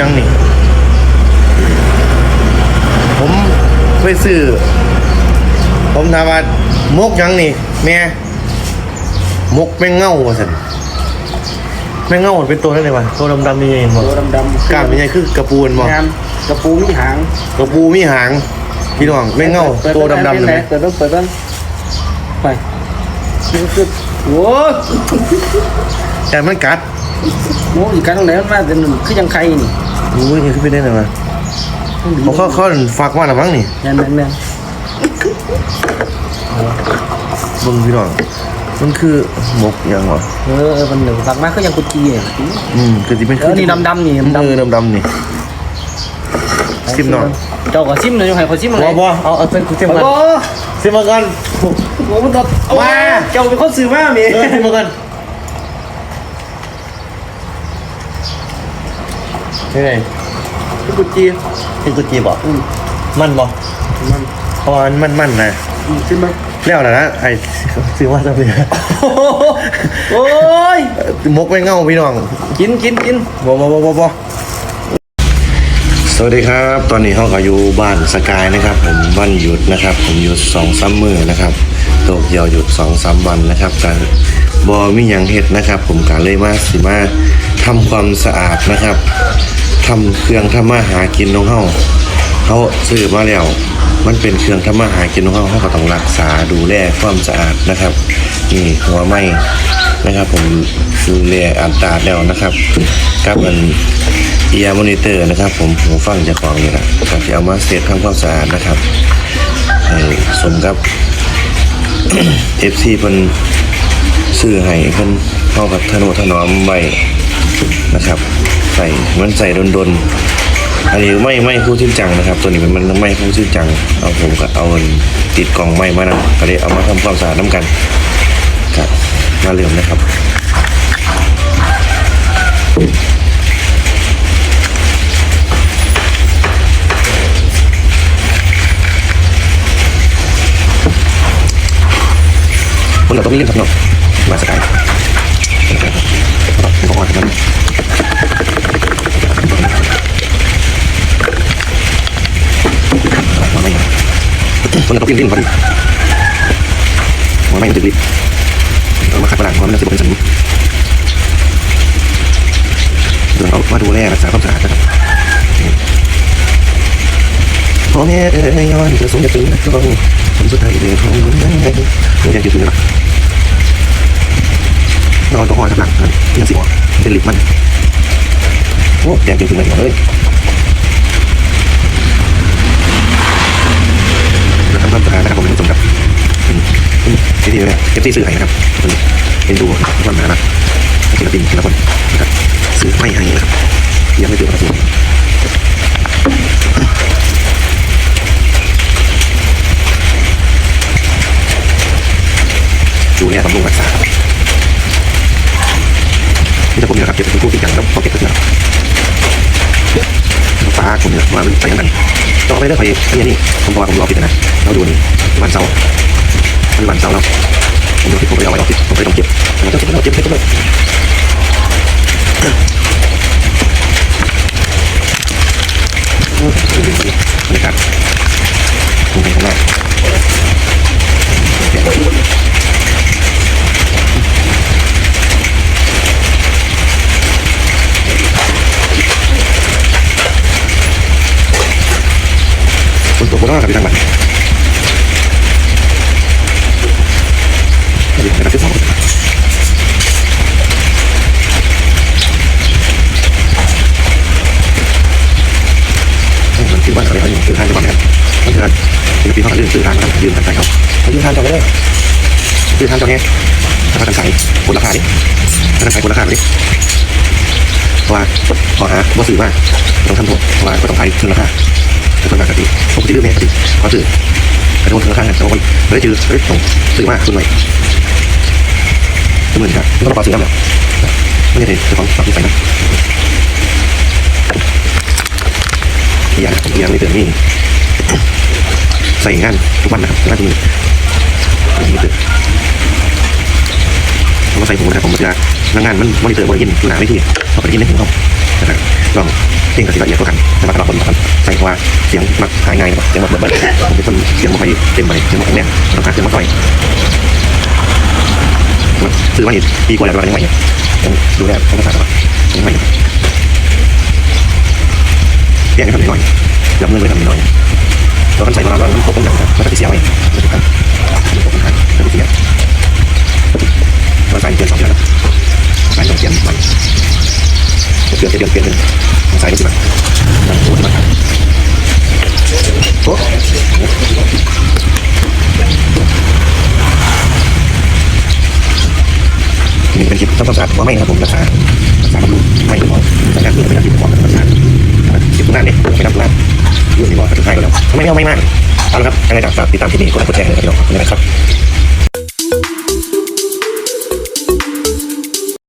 ยังนี่ ผมไปซื้อ ผมถามว่ามกยังนี่ แม่ มกแม่งเง่าว่ะสันแม่งเง่ามันเป็นตัวนั่นเลยวะตัวดำๆนี่เองบ่ตัวดำๆกล้ามเป็นไงคือกระปูนบ่งามกระปูมีหาง กระปูมีหาง พี่น้องแม่งเง่าเปิตัวเบิ่งดำๆเปิเลยดไหมเปิดเบิ่งเปิดเบิ่งไปนี่คือโอ้ยแต่มันกัดโอ้ยอีกการตรงไหนมันมาแต่หนึ่งคือยังใครนี่ อุ้ยนี่คือเป็นได้ไงวะเขาเขาเขาฝากว่าหรือมั้งนี่แม่นแม่นแม่นเบิ่งพี่น้องมันคือหมกยังวะเออเออมันหนึ่งฝักมากก็ยังกุจีเนี่ยอืมคือที่เป็นเออนี่ดำๆนี่ดำๆเออดำๆนี่ซิมหน่อยเจ้าก็ซิมหน่อยยังไงขอซิมหน่อยบ่บ่เอาเอาเป็นซิมโอ้ก่อนโหซิมมาก่อนโอ้โหมันตัดมาเจ้าเป็นคนสื่อมากมีเออซิมมาก่อน นี่ไงกุจีที่กุจีบอกอืมมันบอกมันเพราะว่ามันมันนะอืมซิมมาแล้วนะนะไอ้ซื้อมาสักทีโอ้โหโอ้ยมกไม่เง่าพี่น้อง กินกินกินบอบอบอบอสวัสดีครับ ตอนนี้ห้องก็อยู่บ้านสกายนะครับ ผมวันหยุดนะครับ ผมหยุดสองสามมือนะครับโตกเดียวหยุดสองสามวันนะครับการบอมีหยังเห็ดนะครับ ผมกาเลยมาสิมา ทำความสะอาดนะครับทำเครื่องทำมาหากินของเฮาเขาซื้อมาแล้วมันเป็นเครื่องทำมาหากินของเฮาเขาก็ต้องรักษาดูแลความสะอาดนะครับนี่หัวไหม้นะครับ ผมดูแลอัตราแล้วนะครับกับมันเอียร์มอนิเตอร์นะครับ ผมหูฟังจากของนี่แหละก็จะเอามาเซตทำความสะอาดนะครับสมกับ FC เพิ่นซื้อให้เพิ่นเข้ากับธนุถนอมไว้ นะครับใส่มันใส่ดนๆอันนี้ไม่ไม่พูดชื่นจังนะครับ ตัวนี้มันมันไม่พูดชื่นจัง เอาผมก็เอาติดกล่องไม้มานะก็เลยเอามาทำความสะอาดน้ำกันครับมาเริ่มนะครับคนเราต้องเรื่องครับเนาะมาสกายนะครับข อ่อนครับมาไม่คนเราต้องมีเรื่องพอดีมาไม่ถึงลิฟต์เอามาขัดประหลาดความน่าจะเป็นสนิมเดี๋ยวเอามาดูแลรักษาความสะอาดนะครับพ่อแม่เอ้ยย้อนจะสมจะถึงนะก็ผมสุดท้ายเดี๋ยวเขายังไงเดี๋ยวยังจะถึงนะ นอนก็หอยหลังนั่นยังสิหัวเป็นหลิปมันโอ้แดงจริงๆเลยเลยเราทำความสะอาดนะครับผมเป็นผู้ชมครับที่ดีเลยเอฟซีซื้อให้นะครับเป็นเป็นดูทุกคนนะครับศิลปินทีละคนนะครับซื้อไม่ให้นะครับยังไม่เจอประตูดูเนี่ยบำรุงรักษาครับ ที่จะผมเนี่ยครับเก็บเป็น ผู้ที่ยังแล้วพอเก็บก็จะฟ้าผมเนี่ยมาใส่กันต่อไปเรื่อยๆอันนี้นี่ผมบอกว่าผมรอปิดนะเราดูนี่วันเสาร์วันเสาร์เราผมดูที่ผมไปเอาไว้ออฟฟิศผมไปต้องเก็บผมต้องเก็บแล้วเก็บให้ก็เลยบรรยากาศผมเป็นข้างนอก คนตันนอกกับที่ทางบ้านเดี๋ยวเราจะสอบมันคิดว่าอะไรเขาอยู่สื่อทางจะบอกนะครับมันคือศิลปินเขาเรื่องสื่อทางนะครับยืนกันใส่เขายืนทางจอดเลยยืนทางจอดไงถ้าเขาทำใส่คนราคาดิถ้าทำใส่คนราคาดิเพราะว่าขอหาบ่าสื่อมาต้องทำถูกเพราะว่าก็ต้องใช้เครื่องราคา แต่คนปกติปกติเรื่องนี้ปกติเขาสื่อกระโดดเครื่องราคาแต่ว่าคนไม่ได้จือเฮ้ยต้องสื่อมากคุณหน่อยก็เหมือนกันต้องปรับสื่อกันแบบไม่ได้จะต้องปรับที่ใส่นะอีกอย่างอีกอย่างในเดือนนี้ใส่งานทุกวันนะครับงานทุกวันนี่คือผมมาใส่หูนะครับผมจะงานงานมันมอนิเตอร์บริยินหนาไม่ที่เขาไปยินในหูเขานะครับลอง พลงกับเสียงละเอียดกว่ากันแต่ว่าตลอดคนนะครับใส่เพราะว่าเสียงมักหายง่ายนะครับเสียงแบบเบิร์ดผมเป็นคนเสียงไม่ค่อยเต็มไปเสียงแบบเนี้ยต้องหาเสียงมาต่อยซื้อมาอีกปีกว่าแล้วก็ยังไม่ยังดูแลต้องรักษาตลอดยังไม่เปลี่ยนให้ทำหน่อยยับเงินเลยทำหน่อยแล้วก็ใส่มาแล้วมันตกตรงไหนมันจะเสียไหมมันจะกันมันตกตรงไหนมันจะเสียมันใส่เปลี่ยนสองอย่างใส่ต้องเปลี่ยนใหม่เปลี่ยนเปลี่ยนเปลี่ยนใส่ ไม่ครับผมราคาราคาบำรุงไม่พอสังกัดเพื่อเป็นอาชีพของรักษาคลิปทุกงาเนี่ยไม่ทำงานยุ่งที่บอกกระตุ้นให้ก็แล้วไม่เอาไม่มากเอาละครับยังไงจากฝากติดตามที่นี่กดไลค์กดแชร์ให้กับพี่น้องนะครับ